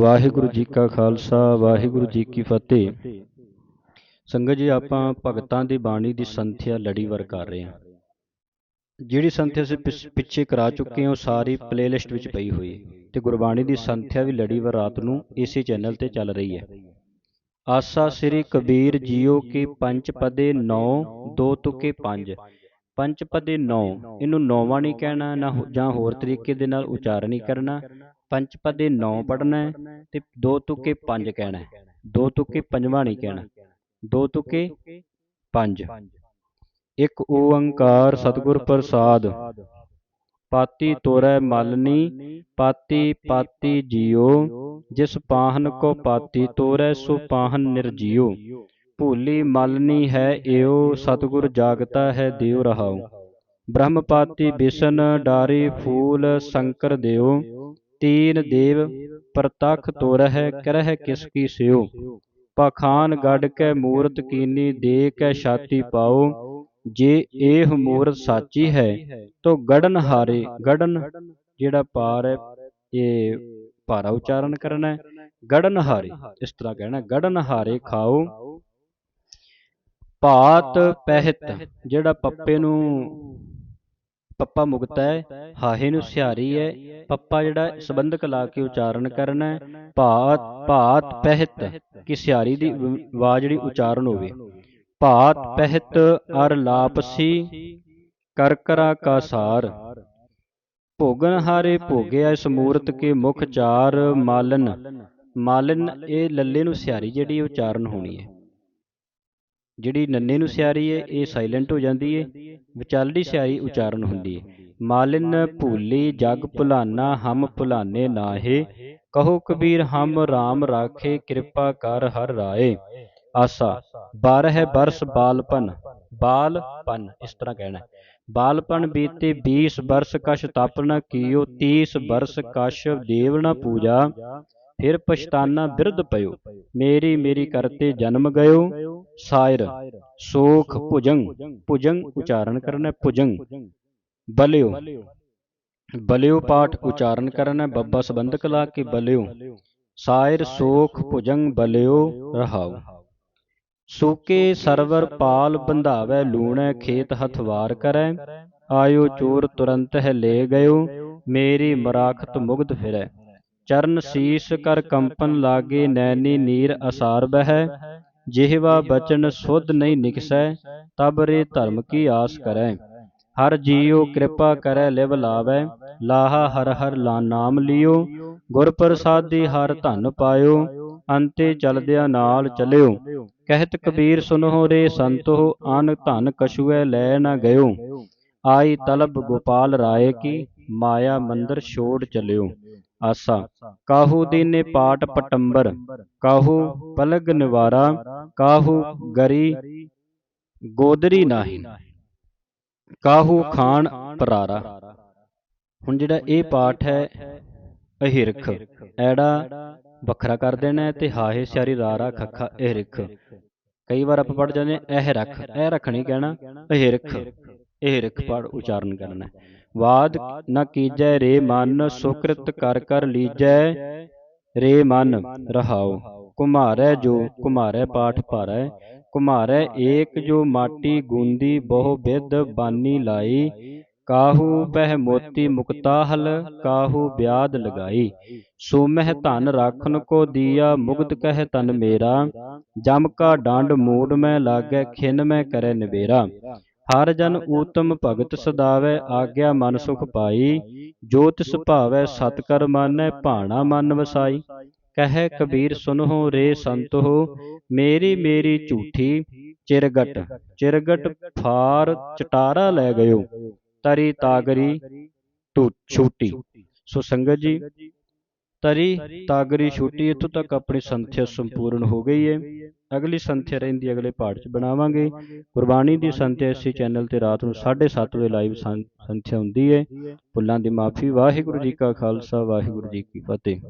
ਵਾਹਿਗੁਰੂ ਜੀ ਕਾ ਖਾਲਸਾ, ਵਾਹਿਗੁਰੂ ਜੀ ਕੀ ਫਤਿਹ। ਸੰਗਤ ਜੀ, ਆਪਾਂ ਭਗਤਾਂ ਦੀ ਬਾਣੀ ਦੀ ਸੰਥਿਆ ਲੜੀਵਾਰ ਕਰ ਰਹੇ ਹਾਂ। ਜਿਹੜੀ ਸੰਥਿਆ ਅਸੀਂ ਪਿੱਛੇ ਕਰਾ ਚੁੱਕੇ ਹਾਂ, ਉਹ ਸਾਰੀ ਪਲੇਲਿਸਟ ਵਿੱਚ ਪਈ ਹੋਈ ਹੈ। ਤੇ ਗੁਰਬਾਣੀ ਦੀ ਸੰਥਿਆ ਵੀ ਲੜੀਵਾਰ ਰਾਤ ਨੂੰ ਇਸੇ ਚੈਨਲ ਤੇ ਚੱਲ ਰਹੀ ਹੈ। ਆਸਾ ਸ੍ਰੀ ਕਬੀਰ ਜੀਓ ਕੀ ਪੰਜ ਪਦੇ 9 ਦੋ ਤੁਕੇ 5 ਪੰਜ ਪਦੇ 9 ਇਹਨੂੰ ਨੌਵਾਂ ਨਹੀਂ ਕਹਿਣਾ, ਨਾ ਜਾਂ ਹੋਰ ਤਰੀਕੇ ਦੇ ਨਾਲ ਉਚਾਰਨ ਨਹੀਂ ਕਰਨਾ। ਪੰਜ ਪਦੇ 9 ਪੜਨਾ ਤੇ ਦੋ ਤੁਕੇ 5 ਕਹਿਣਾ ਹੈ। ਦੋ ਤੁਕੇ ਪੰਜਵਾਂ ਨਹੀਂ ਕਹਿਣਾ। ਦੋ ਤੁਕੇ 5 ਇੱਕ ਓੰਕਾਰ ਸਤਿਗੁਰ ਪ੍ਰਸਾਦ। ਪਾਤੀ ਤੋਰੈ ਮਲਨੀ ਪਾਤੀ ਪਾਤੀ ਜੀਓ ਜਿਸ ਪਾਹਨ ਕੋ ਪਾਤੀ ਤੋਰੈ ਸੋ ਪਾਹਨ ਨਿਰਜੀਓ। ਭੂਲੀ ਮਲਨੀ ਹੈ ਏਓ ਸਤਿਗੁਰ ਜਾਗਤਾ ਹੈ ਦਿਉ ਰਹਾਉ ਬ੍ਰਹਮ ਪਾਤੀ ਬਿਸ਼ਨ ਡਾਰੀ ਫੂਲ ਸ਼ੰਕਰ ਦਿਓ। ਤੀਨ ਦੇਵ ਪ੍ਰਤਖ ਤੋਰਹਿ ਕਰਹਿ ਕਿਸ ਕੀ ਸਿਓ ਪਖਾਨ ਗੜ ਕੈ ਮੂਰਤ ਕੀਨੀ ਦੇ ਕੈ ਛਾਤੀ ਪਾਓ। ਜੇ ਇਹ ਮੂਰਤ ਸਾਚੀ ਹੈ ਤੋ ਗੜਨ ਹਾਰੇ ਗੜਨ ਜਿਹੜਾ ਪਾਰ ਹੈ ਇਹ ਭਾਰਾ ਉਚਾਰਨ ਕਰਨਾ ਹੈ। ਗੜਨ ਹਾਰੇ ਇਸ ਤਰ੍ਹਾਂ ਕਹਿਣਾ ਗੜਨ ਹਾਰੇ ਖਾਓ। ਭਾਤ ਪਹਿਤ ਜਿਹੜਾ ਪੱਪੇ ਨੂੰ ਪੱਪਾ ਮੁਕਤਾ ਹੈ, ਹਾਹੇ ਨੂੰ ਸਿਹਾਰੀ ਹੈ, ਪੱਪਾ ਜਿਹੜਾ ਸੰਬੰਧਕ ਲਾ ਕੇ ਉਚਾਰਨ ਕਰਨਾ ਹੈ, ਭਾਤ ਭਾਤ ਪਹਿਤ ਕਿ ਸਿਹਾਰੀ ਦੀ ਵ- ਆਵਾਜ਼ ਜਿਹੜੀ ਉਚਾਰਨ ਹੋਵੇ। ਭਾਤ ਪਹਿਤ ਅਰ ਲਾਪਸੀ ਕਰਕਰਾ ਕਾ ਸਾਰ। ਭੋਗਨ ਹਾਰੇ ਭੋਗਿਆ ਇਸ ਕੇ ਮੁਖ ਚਾਰ ਮਾਲਨ। ਮਾਲਨ ਇਹ ਲੱਲੇ ਨੂੰ ਸਿਹਾਰੀ ਜਿਹੜੀ ਉਚਾਰਨ ਹੋਣੀ ਹੈ। ਜਿਹੜੀ ਨੰਨੇ ਨੂੰ ਸਿਆਰੀ ਹੈ ਇਹ ਸਾਇਲੈਂਟ ਹੋ ਜਾਂਦੀ ਹੈ ਵਿਚਾਲੜੀ ਸਿਆਰੀ ਉਚਾਰਨ ਹੁੰਦੀ ਹੈ ਮਾਲਿਨ ਭੂਲੀ ਜਗ ਭੁਲਾਨਾ ਹਮ ਭੁਲਾਨੇ ਨਾਹੇ। ਕਹੋ ਕਬੀਰ ਹਮ RAM ਰਾਖੇ ਕਿਰਪਾ ਕਰ ਹਰ ਰਾਏ। ਆਸਾ ਬਾਰਹ ਬਰਸ ਬਾਲਪਨ ਬਾਲਪਨ। ਇਸ ਤਰ੍ਹਾਂ ਕਹਿਣਾ ਹੈ। ਬਾਲਪਨ ਬੀਤੇ 20 ਬਰਸ ਕਛ ਤਪ ਨ ਕੀਓ 30 ਬਰਸ ਕਛ ਦੇਵ ਨ ਪੂਜਾ। ਫਿਰ ਪਛਤਾਨਾ ਬਿਰਧ ਪਇਓ। ਮੇਰੀ ਮੇਰੀ ਕਰਤੇ ਜਨਮ ਗਇਓ। ਸਾਇਰ ਸੋਖ ਭੁਜੰਗ ਭੁਜੰਗ ਉਚਾਰਨ ਕਰਨਾ ਭੁਜੰਗ ਬਲਿਓ ਬਲਿਓ ਪਾਠ ਉਚਾਰਨ ਕਰਨਾ ਹੈ, ਬੱਬਾ ਸੰਬੰਧਕ ਲਾ ਕੇ ਬਲਿਓ। ਸਾਇਰ ਸੋਖ ਭੁਜੰਗ ਬਲਿਓ ਰਹਾਓ। ਸੂਕੇ ਸਰਵਰ ਪਾਲ ਬੰਧਾਵੈ ਲੂਣੈ ਖੇਤ ਹਥਵਾਰ ਕਰੈ। ਆਇਓ ਚੋਰ ਤੁਰੰਤ ਹੈ ਲੈ ਗਇਓ। ਮੇਰੀ ਮਰਾਖਤ ਮੁਗਧ ਫਿਰੈ। ਚਰਨ ਸੀਸ ਕਰ ਕੰਪਨ ਲਾਗੇ ਨੈਣੀ ਨੀਰ ਅਸਾਰ ਬਹਿ। ਜਿਹਵਾ ਬਚਨ ਸੁਧ ਨਹੀਂ ਨਿਕਸੈ ਤਬ ਰੇ ਧਰਮ ਕੀ ਆਸ ਕਰੈ। ਹਰ ਜੀਉ ਕਿਰਪਾ ਕਰੈ ਲਿਵ ਲਾਵੈ ਲਾਹਾ ਹਰ ਹਰ ਲਾ ਨਾਮ ਲਿਓ। ਗੁਰ ਪ੍ਰਸਾਦੀ ਹਰ ਧਨ ਪਾਇਓ। ਅੰਤੇ ਚਲਦਿਆਂ ਨਾਲ ਚਲਿਓ। ਕਹਿਤ ਕਬੀਰ ਸੁਨਹੁ ਰੇ ਸੰਤੋ ਅਨ ਧਨ ਕਛੁਐ ਲੈ ਨ ਗਇਓ। ਆਈ ਤਲਬ ਗੋਪਾਲ ਰਾਏ ਕੀ ਮਾਇਆ ਮੰਦਰ ਛੋੜ ਚਲਿਓ। ਆਸਾ। ਕਾਹੂ ਦੀਨੇ ਪਾਟ ਪਟੰਬਰ। ਕਾਹੂ ਪਲਗ ਨਿਵਾਰਾ। ਕਾਹੂ ਗਰੀ ਗੋਦਰੀ ਨਾਹੀ। ਕਾਹੂ ਖਾਨ ਪਰਾਰਾ। ਹੁਣ ਜਿਹੜਾ ਇਹ ਪਾਠ ਹੈ, ਅਹਿਰਖ। ਐੜਾ ਵੱਖਰਾ ਕਰ ਦੇਣਾ ਹੈ ਤੇ ਹਾਹੇ ਸਿਆਰੀ ਰਾਰਾ ਖੱਖਾ ਅਹਿਰਖ। ਕਈ ਵਾਰ ਆਪਾਂ ਪੜ ਜਾਂਦੇ ਹਾਂ, ਇਹ ਰੱਖ ਇਹ ਰੱਖ ਨਹੀਂ ਕਹਿਣਾ, ਅਹਿਰਖ। ਅਹਿਰਖ ਪੜ ਉਚਾਰਨ ਕਰਨਾ। ਵਾਦ ਨ ਕੀਜੈ ਰੇ ਮਨ ਸੁਕ੍ਰਿਤ ਕਰ ਕਰ ਲੀਜੈ ਰੇ ਮਨ ਰਹਾਉ। ਕੁਮਾਰੈ ਜੋ ਕੁਮਾਰੈ ਪਾਠ ਭਾਰੈ। ਕੁਮਾਰੈ ਏਕ ਜੋ ਮਾਟੀ ਗੁੰਦੀ ਬਹੁ ਬਿਦ ਬਾਨੀ ਲਾਈ। ਕਾਹੂ ਪਹਿ ਮੋਤੀ ਮੁਕਤਾਹਲ ਕਾਹੂ ਬਿਆਦ ਲਗਾਈ। ਸੋ ਮਹਿ ਧਨ ਰਾਖਨ ਕੋ ਦੀਆ ਮੁਗਤ ਕਹਿ ਤਨ ਮੇਰਾ। ਜਮ ਕਾ ਡਾਂਡ ਮੂਡ ਮੈਂ ਲਾਗੈ ਖਿਨ ਮੈਂ ਕਰੈ ਨਿਬੇਰਾ ਹਰ ਜਨ ਊਤਮ ਭਗਤ ਸਦਾਵੈ, ਆਗਿਆ ਮਨ ਸੁਖ ਪਾਈ। ਜੋ ਤਿਸ ਭਾਵੈ ਸਤ ਕਰ ਮਾਨੈ, ਭਾਣਾ ਮਨ ਵਸਾਈ। ਕਹਿ ਕਬੀਰ, ਸੁਨਹੁ ਰੇ ਸੰਤੋ ਮੇਰੀ ਮੇਰੀ ਝੂਠੀ, ਚਿਰਗਟ। ਚਿਰਗਟ ਫਾਰ ਚਟਾਰਾ ਲੈ ਗਇਓ। ਤਰੀ ਤਾਗਰੀ ਟੂ ਛੂਟੀ। ਸੋ ਸੰਗਤ ਜੀ, ਤਰੀ ਤਾਗਰੀ ਛੂਟੀ, ਇਥੋਂ ਤੱਕ ਆਪਣੀ ਸੰਥਿਆ ਸੰਪੂਰਨ ਹੋ ਗਈ ਹੈ ਅਗਲੀ ਸੰਥਿਆ ਰਹਿੰਦੀ ਅਗਲੇ ਪਾਠ 'ਚ ਬਣਾਵਾਂਗੇ। ਗੁਰਬਾਣੀ ਦੀ ਸੰਥਿਆ ਇਸੇ ਚੈਨਲ ਤੇ ਰਾਤ ਨੂੰ 7:30 ਵਜੇ ਲਾਈਵ ਸੰਥਿਆ ਹੁੰਦੀ ਹੈ ਭੁੱਲਾਂ ਦੀ ਮਾਫੀ ਵਾਹਿਗੁਰੂ ਜੀ ਕਾ ਖਾਲਸਾ ਵਾਹਿਗੁਰੂ ਜੀ ਕੀ ਫਤਿਹ।